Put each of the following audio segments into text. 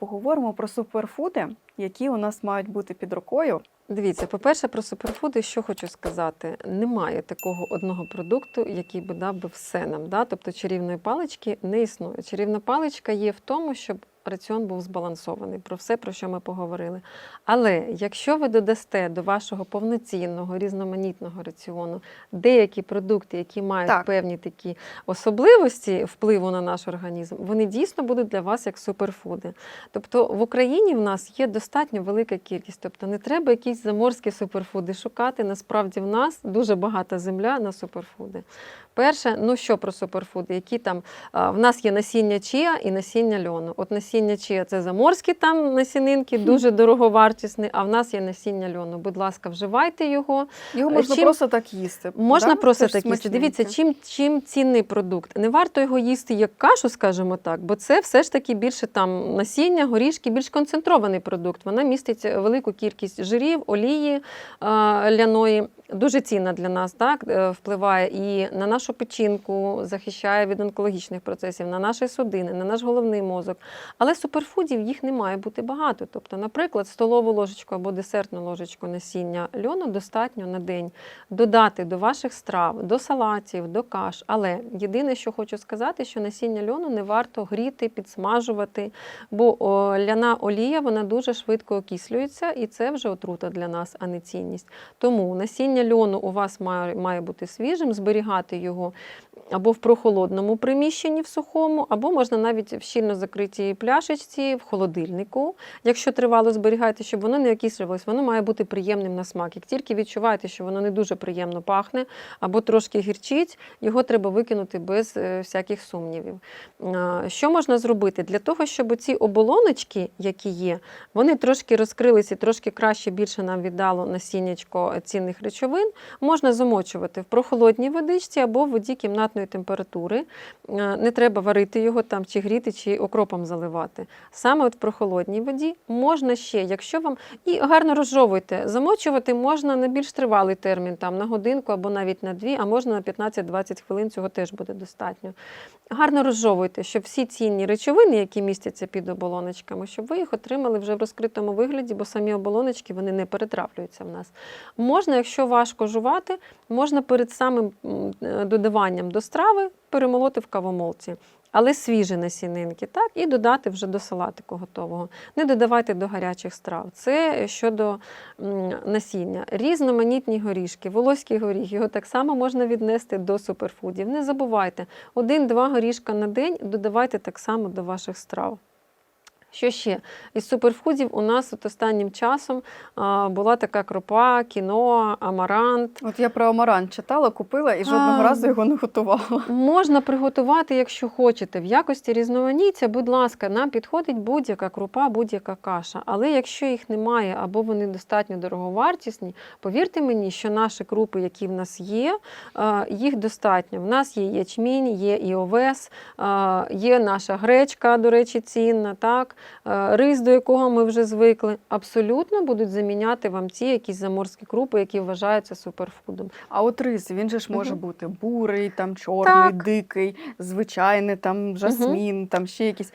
поговоримо про суперфуди, які у нас мають бути під рукою. Дивіться, по-перше, про суперфуди, що хочу сказати, немає такого одного продукту, який би дав би все нам. Да? Тобто чарівної палички не існує. Чарівна паличка є в тому, щоб раціон був збалансований, про все, про що ми поговорили. Але якщо ви додасте до вашого повноцінного різноманітного раціону деякі продукти, які мають Так. певні такі особливості впливу на наш організм, вони дійсно будуть для вас як суперфуди. Тобто в Україні в нас є достатньо велика кількість, тобто не треба якісь заморські суперфуди шукати. Насправді в нас дуже багата земля на суперфуди. Перше, ну що про суперфуди? Які там в нас є насіння чія і насіння льону. От насіння чія це заморські там насінинки, дуже дороговартісні, а в нас є насіння льону. Будь ласка, вживайте його. Його можна Чим- просто так їсти. Можна да? просто Це ж так їсти. Дивіться, чим, чим цінний продукт. Не варто його їсти як кашу, скажімо так, бо це все ж таки більше там насіння, горішки, більш концентрований продукт. Вона містить велику кількість жирів, олії е, ляної. Дуже цінна для нас, так е, впливає і на нашу печінку, захищає від онкологічних процесів, на наші судини, на наш головний мозок. Але суперфудів їх не має бути багато. Тобто, наприклад, столову ложечку або десертну ложечку насіння льону достатньо на день додати до ваших страв, до салатів, до каш. Але єдине, що хочу сказати, що насіння льону не варто гріти, підсмажувати, бо ляна олія вона дуже швидко окислюється, і це вже отрута для нас, а не цінність. Тому насіння льону у вас має, має бути свіжим, зберігати його або в прохолодному приміщенні в сухому, або можна навіть в щільно закритій пляшечці в холодильнику, якщо тривало зберігати, щоб воно не окислювалось, воно має бути приємним на смак. Як тільки відчуваєте, що воно не дуже приємно пахне або трошки гірчить, його треба викинути без е, всяких сумнівів. Що можна зробити? Для того, щоб ці оболоночки, які є, вони трошки розкрилися, трошки краще більше нам віддало насіннячко цінних речовин, можна замочувати в прохолодній водичці або в воді кімнатної температури. Е, Не треба варити його там, чи гріти, чи окропом заливати. Саме от в прохолодній воді можна ще, якщо вам і гарно розжовуйте, замочувати можна на більш тривалий термін, там на годинку або навіть на дві, а можна на 15-20 хвилин, цього теж буде достатньо. Гарно розжовуйте, щоб всі цінні речовини, які містяться під оболоночками, щоб ви їх отримали вже в розкритому вигляді, бо самі оболоночки вони не перетравлюються в нас. Можна, якщо важко жувати, можна перед самим е, додаванням до страви перемолоти в кавомолці. Але свіжі насінинки, так, і додати вже до салатику готового. Не додавайте до гарячих страв. Це щодо насіння. Різноманітні горішки, волоський горіх, його так само можна віднести до суперфудів. Не забувайте, один-два горішка на день додавайте так само до ваших страв. Що ще? Із суперфудів у нас от останнім часом а, була така кропа, кіно, амарант. От я про амарант читала, купила і жодного А. разу його не готувала. Можна приготувати, якщо хочете. В якості різноманіття, будь ласка, нам підходить будь-яка крупа, будь-яка каша. Але якщо їх немає або вони достатньо дороговартісні, повірте мені, що наші крупи, які в нас є, їх достатньо. В нас є ячмінь, є і овес, є наша гречка, до речі, цінна, так, рис, до якого ми вже звикли. Абсолютно будуть заміняти вам ті якісь заморські крупи, які вважаються суперфудом. А от рис, він же ж може угу. бути бурий, там чорний, Так. дикий, звичайний, там жасмін, там ще якісь.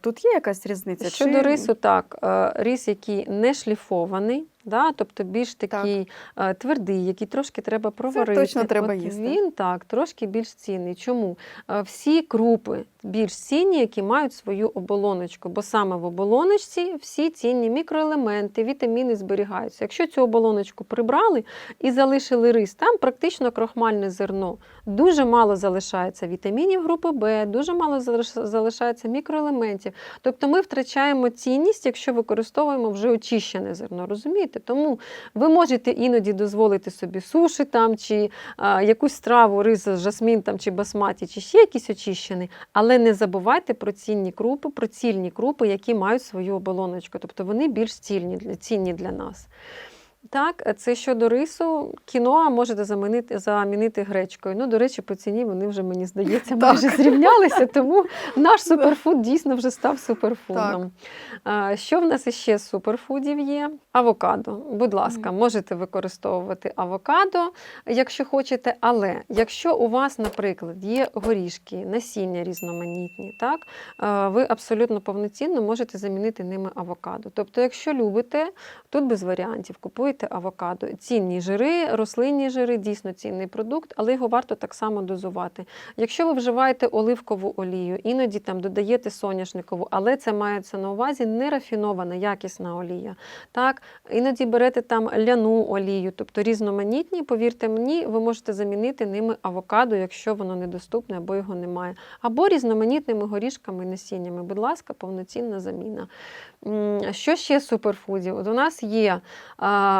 Тут є якась різниця? Щодо Чи- рису, так, е, рис, який не шліфований, да, тобто більш такий е, твердий, який трошки треба проварити. точно треба От їсти. Він так, трошки більш цінний. Чому? Е, Всі крупи більш цінні, які мають свою оболоночку, бо саме в оболоночці всі цінні мікроелементи, вітаміни зберігаються. Якщо цю оболоночку прибрали і залишили рис, там практично крохмальне зерно. Дуже мало залишається вітамінів групи Б, дуже мало залишається мікроелементів. Тобто ми втрачаємо цінність, якщо використовуємо вже очищене зерно. Розумієте? Тому ви можете іноді дозволити собі суші там, чи а, якусь страву, рис, жасмін там, чи басматі, чи ще якісь очищені, але не забувайте про цінні крупи, про цільні крупи, які мають свою оболоночку. Тобто вони більш цільні, цінні для нас. Так, це щодо рису, кіноа можете замінити, замінити гречкою. Ну, до речі, по ціні вони вже, мені здається, майже зрівнялися, тому наш суперфуд дійсно вже став суперфудом. А, Що в нас іще з суперфудів є? Авокадо. Будь ласка, можете використовувати авокадо, якщо хочете, але якщо у вас, наприклад, є горішки, насіння різноманітні, так, ви абсолютно повноцінно можете замінити ними авокадо. Тобто, якщо любите, Тут без варіантів. Купуєте авокадо. Цінні жири, рослинні жири, дійсно цінний продукт, але його варто так само дозувати. Якщо ви вживаєте оливкову олію, іноді там додаєте соняшникову, але це мається на увазі нерафінована, якісна олія. Так, іноді берете там ляну олію, тобто різноманітні, повірте мені, ви можете замінити ними авокадо, якщо воно недоступне або його немає. Або різноманітними горішками і насіннями. Будь ласка, повноцінна заміна. Що ще з суперфудів? От у нас є а,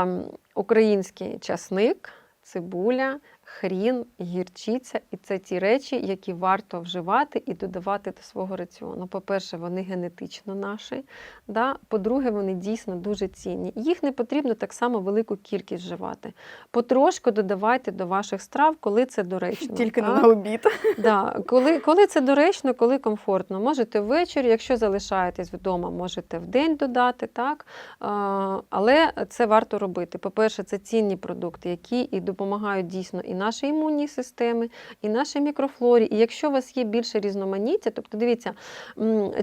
український часник, цибуля, хрін, гірчиця, і це ті речі, які варто вживати і додавати до свого раціону. По-перше, вони генетично наші. Да? По-друге, вони дійсно дуже цінні. Їх не потрібно так само велику кількість вживати. Потрошку додавайте до ваших страв, коли це доречно. Тільки так? на обід. Да, коли, коли це доречно, коли комфортно. Можете ввечері, якщо залишаєтесь вдома, можете вдень додати, так? А, але це варто робити. По-перше, це цінні продукти, які і допомагають дійсно і нашій імунній системі, і нашій мікрофлорі. І якщо у вас є більше різноманіття, тобто дивіться,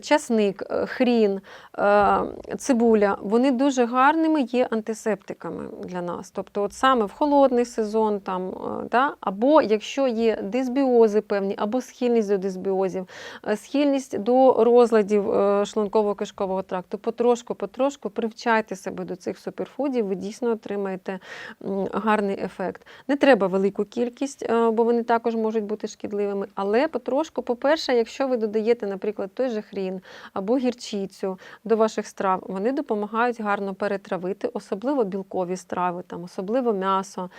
часник, е, хрін, е, цибуля, вони дуже гарними є антисептиками для нас. Тобто, от саме в холодний сезон, там, е, да? або якщо є дисбіози певні, або схильність до дисбіозів, схильність до розладів шлунково-кишкового тракту, потрошку, потрошку привчайте себе до цих суперфудів, ви дійсно отримаєте гарний ефект. Не треба велику кількість, е, бо вони також можуть бути шкідливими, але потрошку, по-перше, якщо ви додаєте, наприклад, той же хрін або гірчицю до ваших страв, вони допомагають гарно перетравити, особливо білкові страви, там, особливо м'ясо,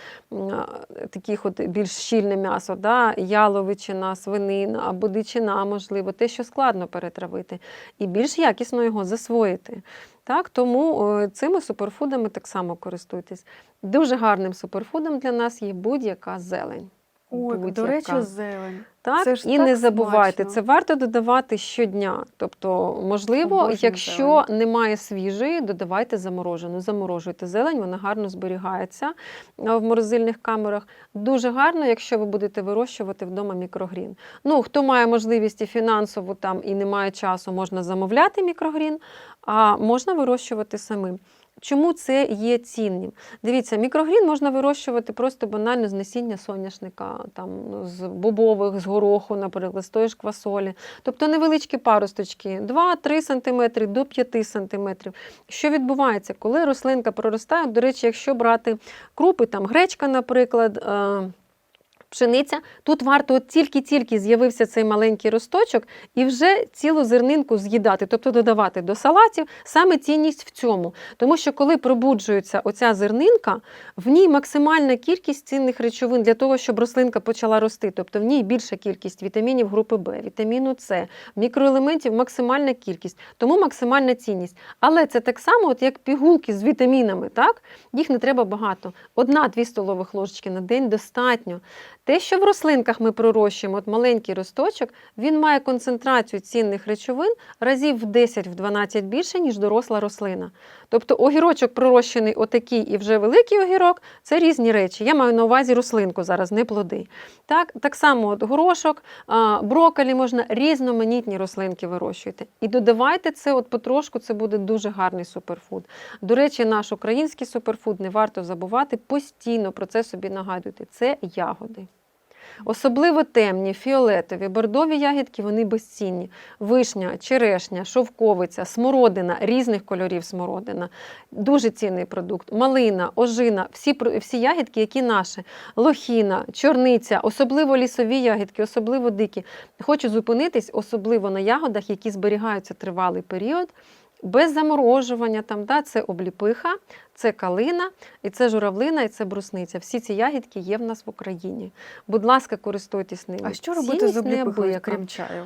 таких от більш щільне м'ясо, да, яловичина, свинина або дичина, можливо, те, що складно перетравити, і більш якісно його засвоїти. Так, тому е, цими суперфудами так само користуйтесь. Дуже гарним суперфудом для нас є будь-яка зелень. Ой, Будь-яка. речі, зелень. Так, Це ж і так не забувайте, смачно. це варто додавати щодня. Тобто, можливо, Обожнюю якщо немає свіжої, додавайте заморожену. Заморожуйте зелень, вона гарно зберігається в морозильних камерах. Дуже гарно, якщо ви будете вирощувати вдома мікрогрін. Ну, хто має можливість і фінансову там і не має часу, можна замовляти мікрогрін, а можна вирощувати самим. Чому це є цінним? Дивіться, мікрогрін можна вирощувати просто банально з насіння соняшника, там, з бобових, з гороху, наприклад, з тої ж квасолі. Тобто невеличкі паросточки, 2-3 см до 5 см. Що відбувається, коли рослинка проростає? До речі, якщо брати крупи, там гречка, наприклад. Пшениця, тут варто от тільки-тільки з'явився цей маленький росточок і вже цілу зернинку з'їдати, тобто додавати до салатів. Саме цінність в цьому. Тому що коли пробуджується оця зернинка, в ній максимальна кількість цінних речовин для того, щоб рослинка почала рости. Тобто в ній більша кількість вітамінів групи Б, вітаміну С, мікроелементів максимальна кількість, тому максимальна цінність. Але це так само, от як пігулки з вітамінами, так? їх не треба багато. Одна-дві столових ложечки на день достатньо. Те, що в рослинках ми пророщуємо, от маленький росточок, він має концентрацію цінних речовин разів в 10-12 більше, ніж доросла рослина. Тобто огірочок пророщений отакий і вже великий огірок це різні речі. Я маю на увазі рослинку зараз, не плоди. Так, так само от горошок, брокколі можна різноманітні рослинки вирощуйте. І додавайте це от потрошку, це буде дуже гарний суперфуд. До речі, наш український суперфуд не варто забувати, постійно про це собі нагадуйте. Це ягоди. Особливо темні, фіолетові, бордові ягідки вони безцінні. Вишня, черешня, шовковиця, смородина, різних кольорів смородина. Дуже цінний продукт. Малина, ожина, всі, всі ягідки, які наші. Лохіна, чорниця, особливо лісові ягідки, особливо дикі. Хочу зупинитись особливо на ягодах, які зберігаються тривалий період. Без заморожування, там, да, це обліпиха, це калина, і це журавлина, і це брусниця. Всі ці ягідки є в нас в Україні. Будь ласка, користуйтесь ними. А що робити з Цінність обліпихою, неабияка. крім чаю?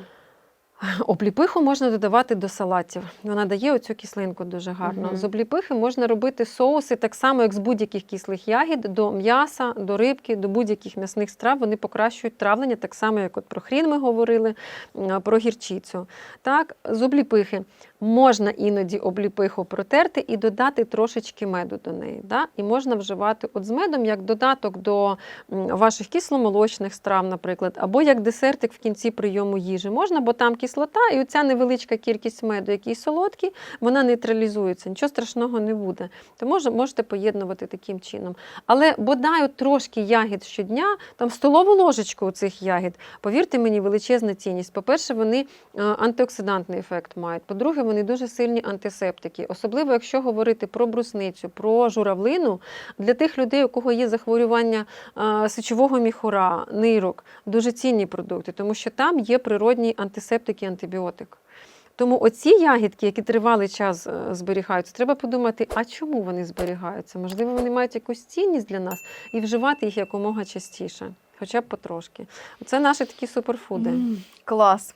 Обліпиху можна додавати до салатів. Вона дає оцю кислинку дуже гарно. Мгм. З обліпихи можна робити соуси так само, як з будь-яких кислих ягід, до м'яса, до рибки, до будь-яких м'ясних страв. Вони покращують травлення, так само, як от про хрін ми говорили, про гірчицю. Так, з обліпихи можна іноді обліпиху протерти і додати трошечки меду до неї. Да? І можна вживати от з медом як додаток до ваших кисломолочних страв, наприклад, або як десертик в кінці прийому їжі. Можна, бо там кислота, і оця невеличка кількість меду, який солодкий, вона нейтралізується, нічого страшного не буде. То може, можете поєднувати таким чином. Але бодай трошки ягід щодня, там столову ложечку цих ягід, повірте мені, величезна цінність. По-перше, вони е, антиоксидантний ефект мають. По-друге, вони дуже сильні антисептики. Особливо, якщо говорити про брусницю, про журавлину, для тих людей, у кого є захворювання е, сечового міхура, нирок, дуже цінні продукти, тому що там є природній антисептик і антибіотик. Тому оці ягідки, які тривалий час е, зберігаються, треба подумати, а чому вони зберігаються? Можливо, вони мають якусь цінність для нас і вживати їх якомога частіше, хоча б потрошки. Це наші такі суперфуди. Mm, Клас.